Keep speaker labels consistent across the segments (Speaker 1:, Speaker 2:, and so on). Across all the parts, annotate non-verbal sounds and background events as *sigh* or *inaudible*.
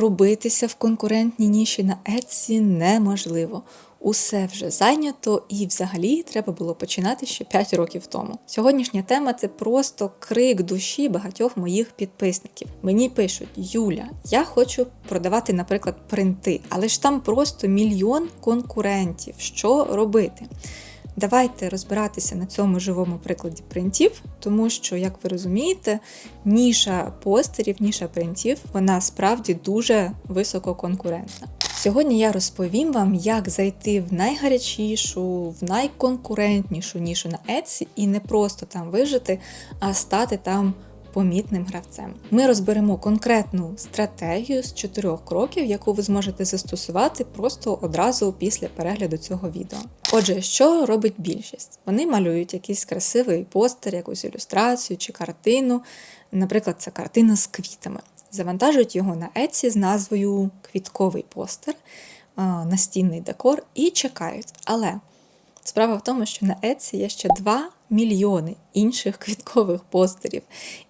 Speaker 1: пробитися в конкурентній ніші на Etsy неможливо. Усе вже зайнято, і взагалі треба було починати ще 5 років тому. Сьогоднішня тема це просто крик душі багатьох моїх підписників. Мені пишуть: Юля, я хочу продавати, наприклад, принти, але ж там просто мільйон конкурентів. Що робити? Давайте розбиратися на цьому живому прикладі принтів, тому що, як ви розумієте, ніша постерів, ніша принтів, вона справді дуже висококонкурентна. Сьогодні я розповім вам, як зайти в найгарячішу, в найконкурентнішу нішу на Etsy і не просто там вижити, а стати там помітним гравцем. Ми розберемо конкретну стратегію з чотирьох кроків, яку ви зможете застосувати просто одразу після перегляду цього відео. Отже, що робить більшість? Вони малюють якийсь красивий постер, якусь ілюстрацію чи картину. Наприклад, це картина з квітами. Завантажують його на Etsy з назвою Квітковий постер, настінний декор і чекають. Але справа в тому, що на Etsy є ще 2 мільйони інших *laughs* квіткових постерів.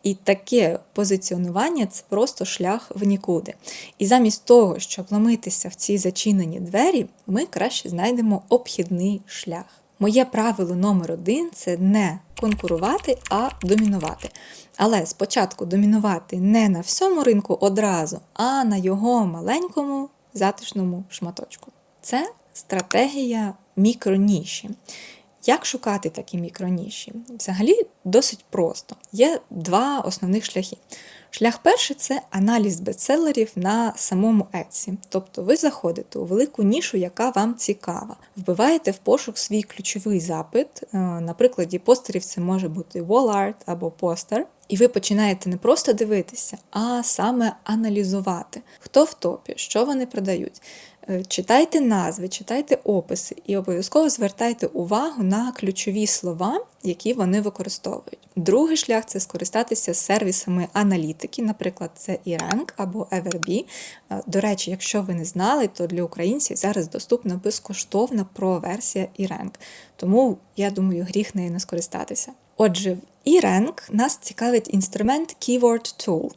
Speaker 1: І таке позиціонування це просто шлях в нікуди. І замість того, щоб ломитися в ці зачинені двері, ми краще знайдемо обхідний шлях. Моє правило номер один це не конкурувати, а домінувати. Але спочатку домінувати не на всьому ринку одразу, а на його маленькому затишному шматочку. Це стратегія мікроніші. Як шукати такі мікроніші? Взагалі досить просто. Є два основних шляхи. Шлях перший це аналіз бестселерів на самому Etsy. Тобто ви заходите у велику нішу, яка вам цікава. Вбиваєте в пошук свій ключовий запит. Е, на прикладі постерів це може бути wall art або постер. І ви починаєте не просто дивитися, а саме аналізувати, хто в топі, що вони продають. Е, читайте назви, читайте описи і обов'язково звертайте увагу на ключові слова, які вони використовують. Другий шлях це скористатися сервісами аналітики, наприклад, це eRank або Everbee. Е, до речі, якщо ви не знали, то для українців зараз доступна безкоштовна про-версія eRank. Тому, я думаю, гріх нею не скористатися. Отже, в eRank нас цікавить інструмент Keyword Tool.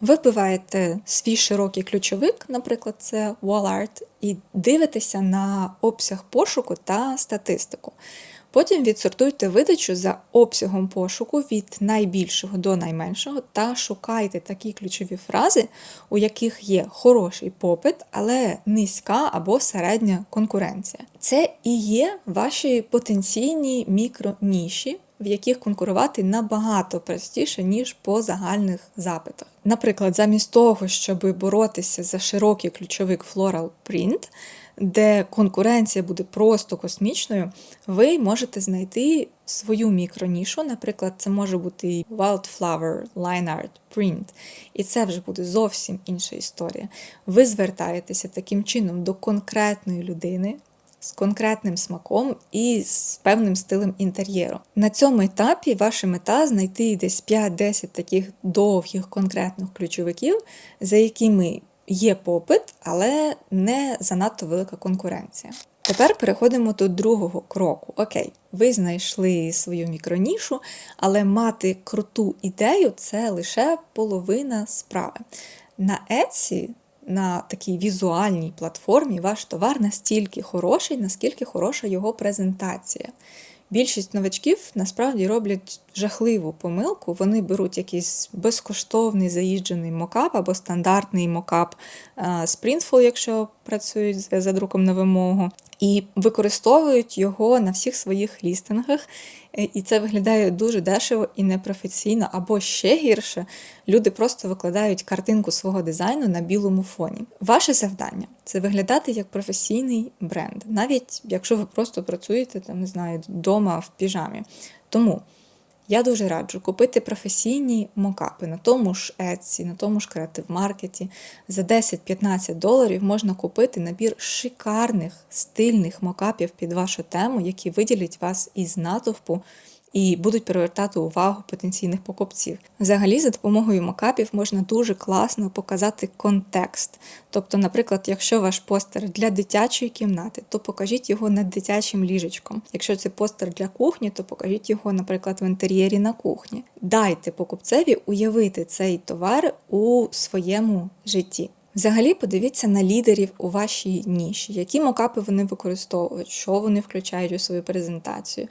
Speaker 1: Ви вбиваєте свій широкий ключовик, наприклад, це WallArt, і дивитеся на обсяг пошуку та статистику. Потім відсортуйте видачу за обсягом пошуку від найбільшого до найменшого та шукайте такі ключові фрази, у яких є хороший попит, але низька або середня конкуренція. Це і є ваші потенційні мікроніші, в яких конкурувати набагато простіше, ніж по загальних запитах. Наприклад, замість того, щоб боротися за широкий ключовик Floral Print, де конкуренція буде просто космічною, ви можете знайти свою мікронішу. Наприклад, це може бути Wildflower Line Art Print. І це вже буде зовсім інша історія. Ви звертаєтеся таким чином до конкретної людини з конкретним смаком і з певним стилем інтер'єру. На цьому етапі ваша мета знайти десь 5-10 таких довгих конкретних ключовиків, за якими є попит, але не занадто велика конкуренція. Тепер переходимо до другого кроку. Окей, ви знайшли свою мікронішу, але мати круту ідею це лише половина справи. На Etsy на такій візуальній платформі ваш товар настільки хороший, наскільки хороша його презентація. Більшість новачків насправді роблять жахливу помилку. Вони беруть якийсь безкоштовний заїжджений мокап або стандартний мокап з Printful, якщо працюють за друком на вимогу, і використовують його на всіх своїх лістингах. Е, і це виглядає дуже дешево і непрофесійно, або ще гірше, люди просто викладають картинку свого дизайну на білому фоні. Ваше завдання це виглядати як професійний бренд, навіть якщо ви просто працюєте там, не знаю, вдома в піжамі. Тому. Я дуже раджу купити професійні мокапи на тому ж Etsy, на тому ж Creative Market. За 10-15 доларів можна купити набір шикарних стильних мокапів під вашу тему, які виділять вас із натовпу і будуть привертати увагу потенційних покупців. Взагалі, за допомогою мокапів можна дуже класно показати контекст. Тобто, наприклад, якщо ваш постер для дитячої кімнати, то покажіть його над дитячим ліжечком. Якщо це постер для кухні, то покажіть його, наприклад, в інтер'єрі на кухні. Дайте покупцеві уявити цей товар у своєму житті. Взагалі, подивіться на лідерів у вашій ніші, які мокапи вони використовують, що вони включають у свою презентацію.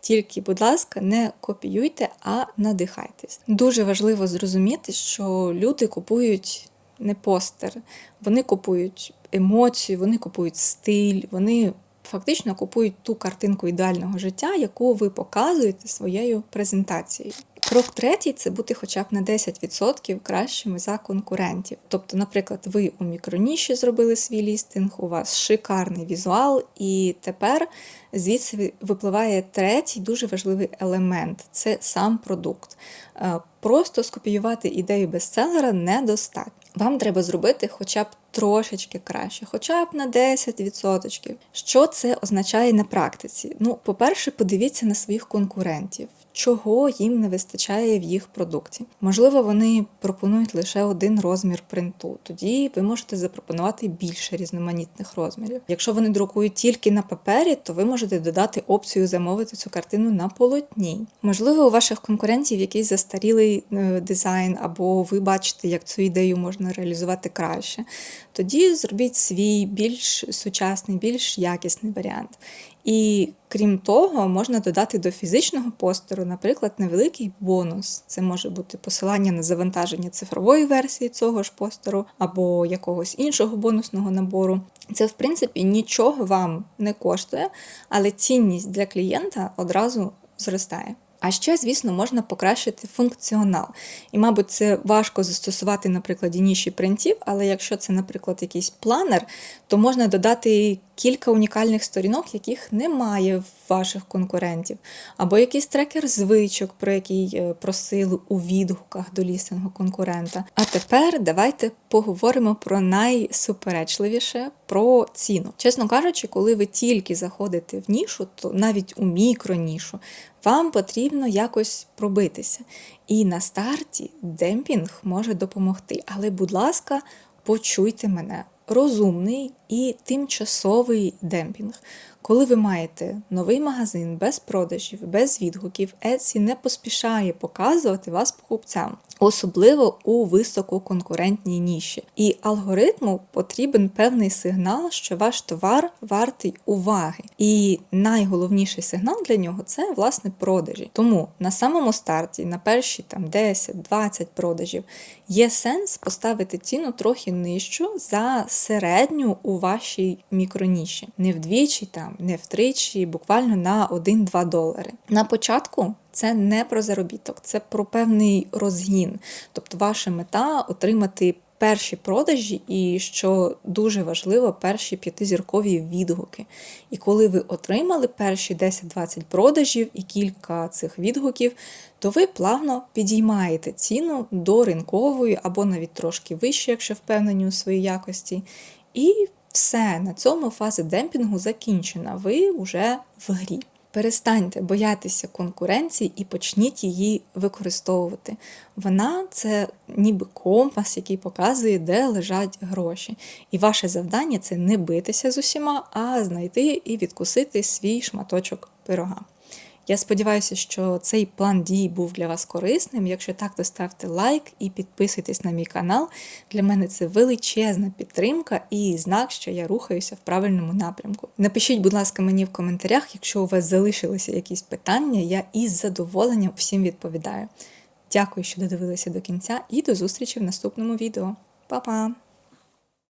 Speaker 1: Тільки, будь ласка, не копіюйте, а надихайтесь. Дуже важливо зрозуміти, що люди купують не постер, вони купують емоцію, вони купують стиль, вони фактично купують ту картинку ідеального життя, яку ви показуєте своєю презентацією. Крок третій це бути хоча б на 10% кращими за конкурентів. Тобто, наприклад, ви у мікроніші зробили свій лістинг, у вас шикарний візуал, і тепер звідси випливає третій дуже важливий елемент це сам продукт. Е, Просто скопіювати ідею бестселера недостатньо. Вам треба зробити хоча б трошечки краще, хоча б на 10%. Що це означає на практиці? Ну, по-перше, подивіться на своїх конкурентів, чого їм не вистачає в їх продукті. Можливо, вони пропонують лише один розмір принту. Тоді ви можете запропонувати більше різноманітних розмірів. Якщо вони друкують тільки на папері, то ви можете додати опцію замовити цю картину на полотні. Можливо, у ваших конкурентів якийсь застарілий е, дизайн, або ви бачите, як цю ідею можна реалізувати краще. Тоді зробіть свій більш сучасний, більш якісний варіант. І крім того, можна додати до фізичного постеру, наприклад, невеликий бонус. Це може бути посилання на завантаження цифрової версії цього ж постеру або якогось іншого бонусного набору. Це, в принципі, нічого вам не коштує, але цінність для клієнта одразу зростає. А ще, звісно, можна покращити функціонал. І, мабуть, це важко застосувати на прикладі ніші принтів, але якщо це, наприклад, якийсь планер, то можна додати кілька унікальних сторінок, яких немає в ваших конкурентів, або якийсь трекер звичок, про який е, просили у відгуках до лістингу конкурента. А тепер давайте поговоримо про найсуперечливіше про ціну. Чесно кажучи, коли ви тільки заходите в нішу, то навіть у мікронішу, вам потрібно якось пробитися. І на старті демпінг може допомогти. Але, будь ласка, почуйте мене. Розумний і тимчасовий демпінг. Коли ви маєте новий магазин без продажів, без відгуків, Etsy не поспішає показувати вас покупцям, особливо у висококонкурентній ніші. І алгоритму потрібен певний сигнал, що ваш товар вартий уваги. І найголовніший сигнал для нього це власне продажі. Тому на самому старті, на перші там 10-20 продажів, є сенс поставити ціну трохи нижчу за середню у вашій мікроніші. Не вдвічі там не втричі, буквально на 1-2 долари. На початку це не про заробіток, це про певний розгін. Тобто, ваша мета отримати. Перші продажі, і що дуже важливо, перші п'ятизіркові відгуки. І коли ви отримали перші 10-20 продажів і кілька цих відгуків, то ви плавно підіймаєте ціну до ринкової або навіть трошки вище, якщо впевнені у своїй якості. І все, на цьому фаза демпінгу закінчена. Ви вже в грі. Перестаньте боятися конкуренції і почніть її використовувати. Вона це ніби компас, який показує, де лежать гроші. І ваше завдання це не битися з усіма, а знайти і відкусити свій шматочок пирога. Я сподіваюся, що цей план дій був для вас корисним. Якщо так, то ставте лайк і підписуйтесь на мій канал. Для мене це величезна підтримка і знак, що я рухаюся в правильному напрямку. Напишіть, будь ласка, мені в коментарях, якщо у вас залишилися якісь питання, я із задоволенням всім відповідаю. Дякую, що додивилися до кінця, і до зустрічі в наступному відео. Па-па!